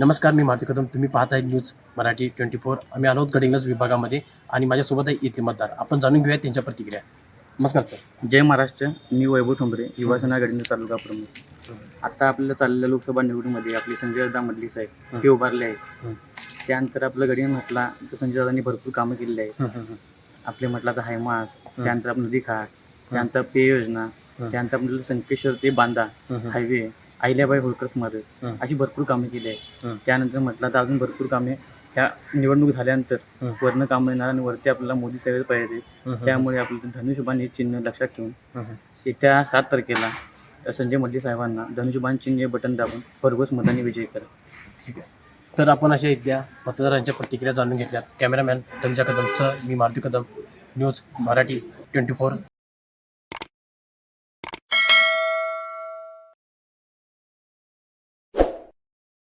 नमस्कार मी मारुती कदम. तुम्ही पाहत आहे न्यूज मराठी ट्वेंटी फोर. आम्ही आलो आहोत गडिंग्लज विभागामध्ये आणि माझ्यासोबत आहे इथले मतदार. आपण जाणून घेऊया त्यांच्या प्रतिक्रिया. नमस्कार सर. जय महाराष्ट्र. मी वैभव ठोंबरे युवासेना गडिंग तालुका प्रमुख. आता आपल्याला चाललेल्या लोकसभा निवडणुकीमध्ये आपले संजय दादा मडली साहेब हे. उभारले आहेत. त्यानंतर आपलं गडिंग म्हटला तर संजय दादांनी भरपूर कामं केलेली आहेत. आपले म्हटलं तर हायमास त्यानंतर नदी घाट त्यानंतर पेय योजना. त्यानंतर आपलं संकेश्वर ते बांदा हायवे. अहिल्याबाई होळकर स्मारक हं. अशी भरपूर कामे केली हं. आहेत त्यानंतर म्हटलं तर अजून भरपूर कामे ह्या निवडणूक झाल्यानंतर हं. वरनं कामं येणार आणि वरती आपल्याला मोदी साहेब पाहिजे. त्यामुळे आपलं धनुष्यबाण हे चिन्ह लक्षात ठेवून येत्या सात तारखेला संजय मल्ली साहेबांना धनुष्यबाण चिन्ह बटन दाबून भरघोस मतांनी विजयी करा. ठीक आहे. तर आपण अशा इथल्या मतदारांच्या प्रतिक्रिया जाणून घेतल्या कॅमेरामॅन तनुजा कदमसह मी Maruti Kadam news Marathi twenty four.